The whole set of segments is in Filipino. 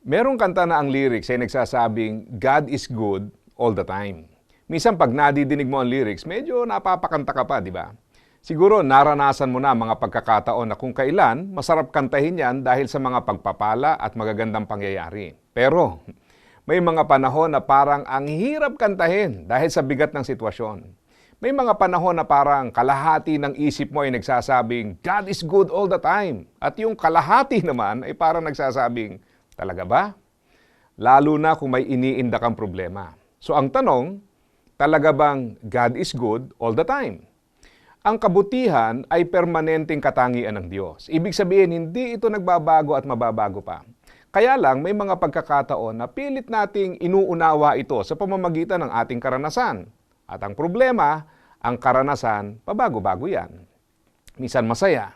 Merong kanta na ang lyrics ay nagsasabing, God is good all the time. Minsan pag nadidinig mo ang lyrics, medyo napapakanta ka pa, di ba? Siguro naranasan mo na mga pagkakataon na kung kailan masarap kantahin yan dahil sa mga pagpapala at magagandang pangyayari. Pero may mga panahon na parang ang hirap kantahin dahil sa bigat ng sitwasyon. May mga panahon na parang kalahati ng isip mo ay nagsasabing, God is good all the time. At yung kalahati naman ay parang nagsasabing, talaga ba? Lalo na kung may iniinda kang problema. So ang tanong, talaga bang God is good all the time? Ang kabutihan ay permanenteng katangian ng Diyos. Ibig sabihin, hindi ito nagbabago at mababago pa. Kaya lang, may mga pagkakataon na pilit nating inuunawa ito sa pamamagitan ng ating karanasan. At ang problema, ang karanasan, pabago-bago yan. Minsan masaya,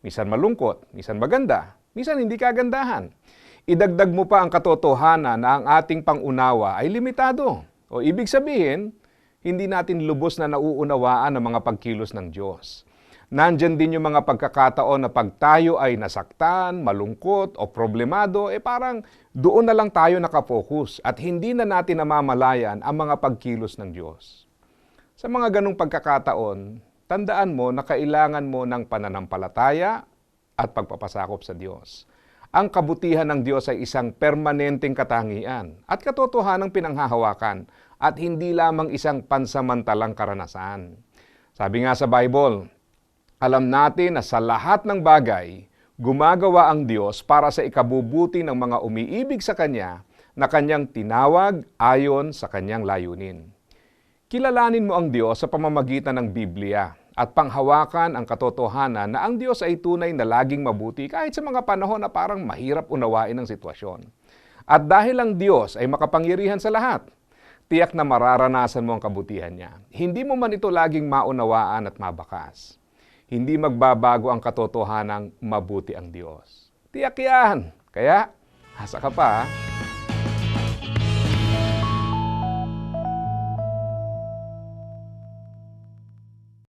minsan malungkot, minsan maganda, minsan hindi kagandahan. Idagdag mo pa ang katotohanan na ang ating pangunawa ay limitado. O ibig sabihin, hindi natin lubos na nauunawaan ang mga pagkilos ng Diyos. Nandyan din yung mga pagkakataon na pag tayo ay nasaktan, malungkot o problemado, eh parang doon na lang tayo nakapokus at hindi na natin namamalayan ang mga pagkilos ng Diyos. Sa mga ganong pagkakataon, tandaan mo na kailangan mo ng pananampalataya at pagpapasakop sa Diyos. Ang kabutihan ng Diyos ay isang permanenteng katangian at katotohanang pinanghahawakan at hindi lamang isang pansamantalang karanasan. Sabi nga sa Bible, alam natin na sa lahat ng bagay, gumagawa ang Diyos para sa ikabubuti ng mga umiibig sa Kanya na Kanyang tinawag ayon sa Kanyang layunin. Kilalanin mo ang Diyos sa pamamagitan ng Biblia at panghawakan ang katotohanan na ang Diyos ay tunay na laging mabuti kahit sa mga panahon na parang mahirap unawain ang sitwasyon. At dahil ang Diyos ay makapangyarihan sa lahat, tiyak na mararanasan mo ang kabutihan niya. Hindi mo man ito laging maunawaan at mabakas. Hindi magbabago ang katotohanang mabuti ang Diyos. Tiyak yan. Kaya, hasa ka pa. ha?